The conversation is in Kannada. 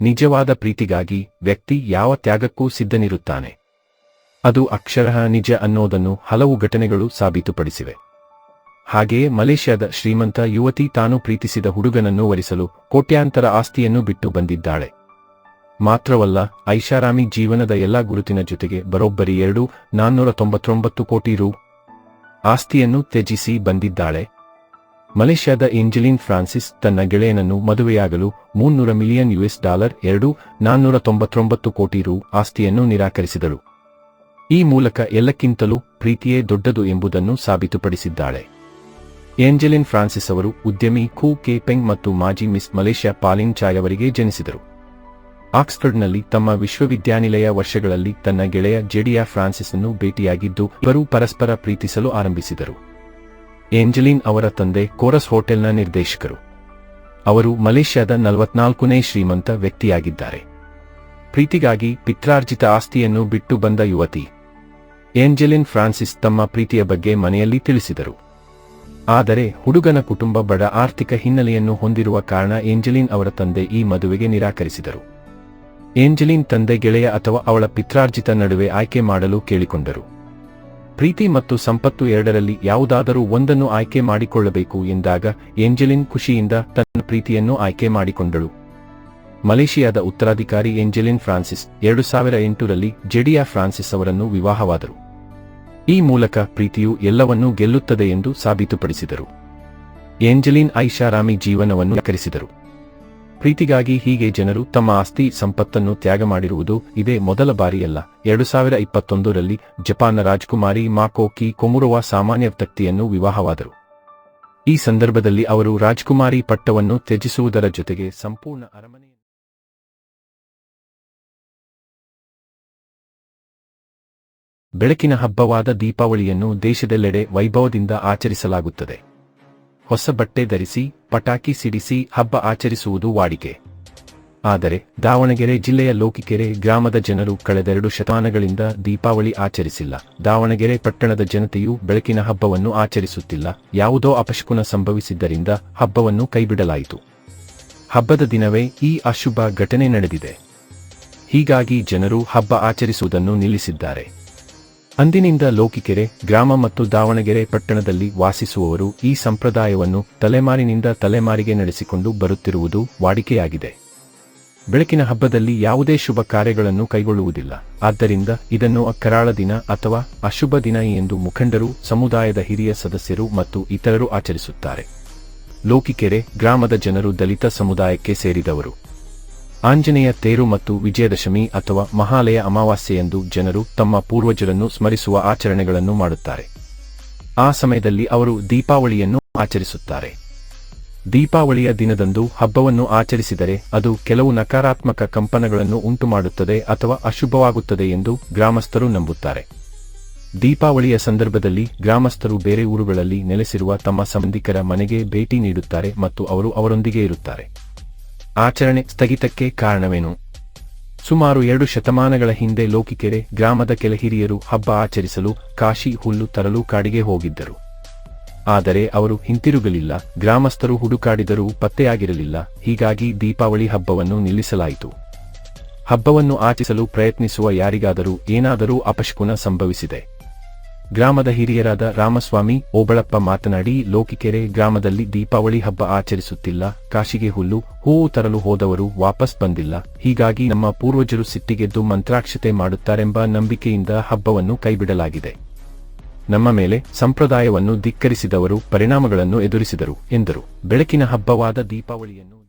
ನಿಜವಾದ ಪ್ರೀತಿಗಾಗಿ ವ್ಯಕ್ತಿ ಯಾವ ತ್ಯಾಗಕ್ಕೂ ಸಿದ್ಧನಿರುತ್ತಾನೆ. ಅದು ಅಕ್ಷರಃ ನಿಜ ಅನ್ನೋದನ್ನು ಹಲವು ಘಟನೆಗಳು ಸಾಬೀತುಪಡಿಸಿವೆ. ಹಾಗೆಯೇ ಮಲೇಷ್ಯಾದ ಶ್ರೀಮಂತ ಯುವತಿ ತಾನು ಪ್ರೀತಿಸಿದ ಹುಡುಗನನ್ನು ವರಿಸಲು ಕೋಟ್ಯಾಂತರ ಆಸ್ತಿಯನ್ನು ಬಿಟ್ಟು ಬಂದಿದ್ದಾಳೆ. ಮಾತ್ರವಲ್ಲ, ಐಷಾರಾಮಿ ಜೀವನದ ಎಲ್ಲಾ ಗುರುತಿನ ಜೊತೆಗೆ ಬರೋಬ್ಬರಿ ಎರಡು ನಾನ್ನೂರ ತೊಂಬತ್ತೊಂಬತ್ತು ಕೋಟಿ ರು. ಆಸ್ತಿಯನ್ನು ತ್ಯಜಿಸಿ ಬಂದಿದ್ದಾಳೆ. ಮಲೇಷ್ಯಾದ ಏಂಜಲಿನ್ ಫ್ರಾನ್ಸಿಸ್ ತನ್ನ ಗೆಳೆಯನನ್ನು ಮದುವೆಯಾಗಲು ಮುನ್ನೂರ ಮಿಲಿಯನ್ ಯುಎಸ್ ಡಾಲರ್ ಎರಡು ನಾನ್ನೂರ ತೊಂಬತ್ತೊಂಬತ್ತು ಕೋಟಿ ರು ಆಸ್ತಿಯನ್ನು ನಿರಾಕರಿಸಿದಳು ಈ ಮೂಲಕ ಎಲ್ಲಕ್ಕಿಂತಲೂ ಪ್ರೀತಿಯೇ ದೊಡ್ಡದು ಎಂಬುದನ್ನು ಸಾಬೀತುಪಡಿಸಿದ್ದಾಳೆ. ಏಂಜಲಿನ್ ಫ್ರಾನ್ಸಿಸ್ ಅವರು ಉದ್ಯಮಿ ಖೂ ಕೇಪೆಂಗ್ ಮತ್ತು ಮಾಜಿ ಮಿಸ್ ಮಲೇಷ್ಯಾ ಪಾಲಿನ್ ಚಾಯ್ ಅವರಿಗೆ ಜನಿಸಿದರು. ಆಕ್ಸ್ಫರ್ಡ್ನಲ್ಲಿ ತಮ್ಮ ವಿಶ್ವವಿದ್ಯಾನಿಲಯ ವರ್ಷಗಳಲ್ಲಿ ತನ್ನ ಗೆಳೆಯ ಜೆಡಿಯಾ ಫ್ರಾನ್ಸಿಸ್ ಅನ್ನು ಭೇಟಿಯಾಗಿದ್ದು ಇವರು ಪರಸ್ಪರ ಪ್ರೀತಿಸಲು ಆರಂಭಿಸಿದರು. ಏಂಜಲಿನ್ ಅವರ ತಂದೆ ಕೋರಸ್ ಹೋಟೆಲ್ನ ನಿರ್ದೇಶಕರು. ಅವರು ಮಲೇಷ್ಯಾದ ನಲವತ್ನಾಲ್ಕನೇ ಶ್ರೀಮಂತ ವ್ಯಕ್ತಿಯಾಗಿದ್ದಾರೆ. ಪ್ರೀತಿಗಾಗಿ ಪಿತ್ರಾರ್ಜಿತ ಆಸ್ತಿಯನ್ನು ಬಿಟ್ಟು ಬಂದ ಯುವತಿ. ಏಂಜಲಿನ್ ಫ್ರಾನ್ಸಿಸ್ ತಮ್ಮ ಪ್ರೀತಿಯ ಬಗ್ಗೆ ಮನೆಯಲ್ಲಿ ತಿಳಿಸಿದರು. ಆದರೆ ಹುಡುಗನ ಕುಟುಂಬ ಬಡ ಆರ್ಥಿಕ ಹಿನ್ನೆಲೆಯನ್ನು ಹೊಂದಿರುವ ಕಾರಣ ಏಂಜಲಿನ್ ಅವರ ತಂದೆ ಈ ಮದುವೆಗೆ ನಿರಾಕರಿಸಿದರು. ಏಂಜಲಿನ್ ತಂದೆ ಗೆಳೆಯ ಅಥವಾ ಅವಳ ಪಿತ್ರಾರ್ಜಿತ ನಡುವೆ ಆಯ್ಕೆ ಮಾಡಲು ಕೇಳಿಕೊಂಡರು. ಪ್ರೀತಿ ಮತ್ತು ಸಂಪತ್ತು ಎರಡರಲ್ಲಿ ಯಾವುದಾದರೂ ಒಂದನ್ನು ಆಯ್ಕೆ ಮಾಡಿಕೊಳ್ಳಬೇಕು ಎಂದಾಗ ಏಂಜಲಿನ್ ಖುಷಿಯಿಂದ ತನ್ನ ಪ್ರೀತಿಯನ್ನು ಆಯ್ಕೆ ಮಾಡಿಕೊಂಡಳು. ಮಲೇಷಿಯಾದ ಉತ್ತರಾಧಿಕಾರಿ ಏಂಜೆಲಿನ್ ಫ್ರಾನ್ಸಿಸ್ ಎರಡು ಸಾವಿರ ಎಂಟರಲ್ಲಿ ಜೆಡಿಯಾ ಫ್ರಾನ್ಸಿಸ್ ಅವರನ್ನು ವಿವಾಹವಾದರು. ಈ ಮೂಲಕ ಪ್ರೀತಿಯು ಎಲ್ಲವನ್ನೂ ಗೆಲ್ಲುತ್ತದೆ ಎಂದು ಸಾಬೀತುಪಡಿಸಿದರು. ಏಂಜಲಿನ್ ಐಷಾರಾಮಿ ಜೀವನವನ್ನು ನಿರಾಕರಿಸಿದರು ಪ್ರೀತಿಗಾಗಿ ಹೀಗೆ ಜನರು ತಮ್ಮ ಆಸ್ತಿ ಸಂಪತ್ತನ್ನು ತ್ಯಾಗ ಮಾಡಿರುವುದು ಇದೇ ಮೊದಲ ಬಾರಿಯಲ್ಲ. ಎರಡು ಸಾವಿರ ಇಪ್ಪತ್ತೊಂದರಲ್ಲಿ ಜಪಾನ್ನ ರಾಜ್ಕುಮಾರಿ ಮಾಕೋಕಿ ಕೊಮುರುವ ಸಾಮಾನ್ಯ ವ್ಯಕ್ತಿಯನ್ನು ವಿವಾಹವಾದರು. ಈ ಸಂದರ್ಭದಲ್ಲಿ ಅವರು ರಾಜಕುಮಾರಿ ಪಟ್ಟವನ್ನು ತ್ಯಜಿಸುವುದರ ಜೊತೆಗೆ ಸಂಪೂರ್ಣ ಅರಮನೆ ಬೆಳಕಿನ ಹಬ್ಬವಾದ ದೀಪಾವಳಿಯನ್ನು ದೇಶದೆಲ್ಲೆಡೆ ವೈಭವದಿಂದ ಆಚರಿಸಲಾಗುತ್ತದೆ. ಹೊಸ ಬಟ್ಟೆ ಧರಿಸಿ, ಪಟಾಕಿ ಸಿಡಿಸಿ, ಹಬ್ಬ ಆಚರಿಸುವುದು ವಾಡಿಕೆ. ಆದರೆ, ದಾವಣಗೆರೆ ಜಿಲ್ಲೆಯ ಲೋಕಿಕೆರೆ ಗ್ರಾಮದ ಜನರು ಕಳೆದೆರಡು ಶತಮಾನಗಳಿಂದ ದೀಪಾವಳಿ ಆಚರಿಸಿಲ್ಲ. ದಾವಣಗೆರೆ ಪಟ್ಟಣದ ಜನತೆಯು ಬೆಳಕಿನ ಹಬ್ಬವನ್ನು ಆಚರಿಸುತ್ತಿಲ್ಲ. ಯಾವುದೋ ಅಪಶಕುನ ಸಂಭವಿಸಿದ್ದರಿಂದ ಹಬ್ಬವನ್ನು ಕೈಬಿಡಲಾಯಿತು. ಹಬ್ಬದ ದಿನವೇ ಈ ಅಶುಭ ಘಟನೆ ನಡೆದಿದೆ. ಹೀಗಾಗಿ ಜನರು ಹಬ್ಬ ಆಚರಿಸುವುದನ್ನು ನಿಲ್ಲಿಸಿದ್ದಾರೆ. ಅಂದಿನಿಂದ ಲೋಕಿಕೆರೆ, ಗ್ರಾಮ ಮತ್ತು ದಾವಣಗೆರೆ ಪಟ್ಟಣದಲ್ಲಿ ವಾಸಿಸುವವರು ಈ ಸಂಪ್ರದಾಯವನ್ನು ತಲೆಮಾರಿನಿಂದ ತಲೆಮಾರಿಗೆ ನಡೆಸಿಕೊಂಡು ಬರುತ್ತಿರುವುದು ವಾಡಿಕೆಯಾಗಿದೆ. ಬೆಳಕಿನ ಹಬ್ಬದಲ್ಲಿ ಯಾವುದೇ ಶುಭ ಕಾರ್ಯಗಳನ್ನು ಕೈಗೊಳ್ಳುವುದಿಲ್ಲ. ಆದ್ದರಿಂದ ಇದನ್ನು ಅಕ್ಕರಾಳ ದಿನ ಅಥವಾ ಅಶುಭ ದಿನ ಎಂದು ಮುಖಂಡರು, ಸಮುದಾಯದ ಹಿರಿಯ ಸದಸ್ಯರು ಮತ್ತು ಇತರರು ಆಚರಿಸುತ್ತಾರೆ. ಲೋಕಿಕೆರೆ ಗ್ರಾಮದ ಜನರು ದಲಿತ ಸಮುದಾಯಕ್ಕೆ ಸೇರಿದವರು. ಆಂಜನೇಯ ತೇರು ಮತ್ತು ವಿಜಯದಶಮಿ ಅಥವಾ ಮಹಾಲಯ ಅಮಾವಾಸ್ಯೆಯಂದು ಜನರು ತಮ್ಮ ಪೂರ್ವಜರನ್ನು ಸ್ಮರಿಸುವ ಆಚರಣೆಗಳನ್ನು ಮಾಡುತ್ತಾರೆ. ಆ ಸಮಯದಲ್ಲಿ ಅವರು ದೀಪಾವಳಿಯನ್ನು ಆಚರಿಸುತ್ತಾರೆ. ದೀಪಾವಳಿಯ ದಿನದಂದು ಹಬ್ಬವನ್ನು ಆಚರಿಸಿದರೆ ಅದು ಕೆಲವು ನಕಾರಾತ್ಮಕ ಕಂಪನಗಳನ್ನು ಉಂಟುಮಾಡುತ್ತದೆ ಅಥವಾ ಅಶುಭವಾಗುತ್ತದೆ ಎಂದು ಗ್ರಾಮಸ್ಥರು ನಂಬುತ್ತಾರೆ. ದೀಪಾವಳಿಯ ಸಂದರ್ಭದಲ್ಲಿ ಗ್ರಾಮಸ್ಥರು ಬೇರೆ ಊರುಗಳಲ್ಲಿ ನೆಲೆಸಿರುವ ತಮ್ಮ ಸಂಬಂಧಿಕರ ಮನೆಗೆ ಭೇಟಿ ನೀಡುತ್ತಾರೆ ಮತ್ತು ಅವರು ಅವರೊಂದಿಗೆ ಇರುತ್ತಾರೆ. ಆಚರಣೆ ಸ್ಥಗಿತಕ್ಕೆ ಕಾರಣವೇನು? ಸುಮಾರು ಎರಡು ಶತಮಾನಗಳ ಹಿಂದೆ ಲೋಕಿಕೆರೆ ಗ್ರಾಮದ ಕೆಲ ಹಿರಿಯರು ಹಬ್ಬ ಆಚರಿಸಲು ಕಾಶಿ ಹುಲ್ಲು ತರಲು ಕಾಡಿಗೆ ಹೋಗಿದ್ದರು. ಆದರೆ ಅವರು ಹಿಂತಿರುಗಲಿಲ್ಲ, ಗ್ರಾಮಸ್ಥರು ಹುಡುಕಾಡಿದರೂ ಪತ್ತೆಯಾಗಿರಲಿಲ್ಲ, ಹೀಗಾಗಿ ದೀಪಾವಳಿ ಹಬ್ಬವನ್ನು ನಿಲ್ಲಿಸಲಾಯಿತು. ಹಬ್ಬವನ್ನು ಆಚರಿಸಲು ಪ್ರಯತ್ನಿಸುವ ಯಾರಿಗಾದರೂ ಏನಾದರೂ ಅಪಶಕುನ ಸಂಭವಿಸಿದೆ. ಗ್ರಾಮದ ಹಿರಿಯರಾದ ರಾಮಸ್ವಾಮಿ, ಓಬಳಪ್ಪ ಮಾತನಾಡಿ, ಲೋಕಿಕೆರೆ ಗ್ರಾಮದಲ್ಲಿ ದೀಪಾವಳಿ ಹಬ್ಬ ಆಚರಿಸುತ್ತಿಲ್ಲ. ಕಾಶಿಗೆ ಹುಲ್ಲು, ಹೂವು ತರಲು ಹೋದವರು ವಾಪಸ್ ಬಂದಿಲ್ಲ. ಹೀಗಾಗಿ ನಮ್ಮ ಪೂರ್ವಜರು ಸಿಟ್ಟಿಗೆದ್ದು ಮಂತ್ರಾಕ್ಷತೆ ಮಾಡುತ್ತಾರೆಂಬ ನಂಬಿಕೆಯಿಂದ ಹಬ್ಬವನ್ನು ಕೈಬಿಡಲಾಗಿದೆ. ನಮ್ಮ ಮೇಲೆ ಸಂಪ್ರದಾಯವನ್ನು ಧಿಕ್ಕರಿಸಿದವರು ಪರಿಣಾಮಗಳನ್ನು ಎದುರಿಸಿದರು ಎಂದರು. ಬೆಳಕಿನ ಹಬ್ಬವಾದ ದೀಪಾವಳಿಯನ್ನು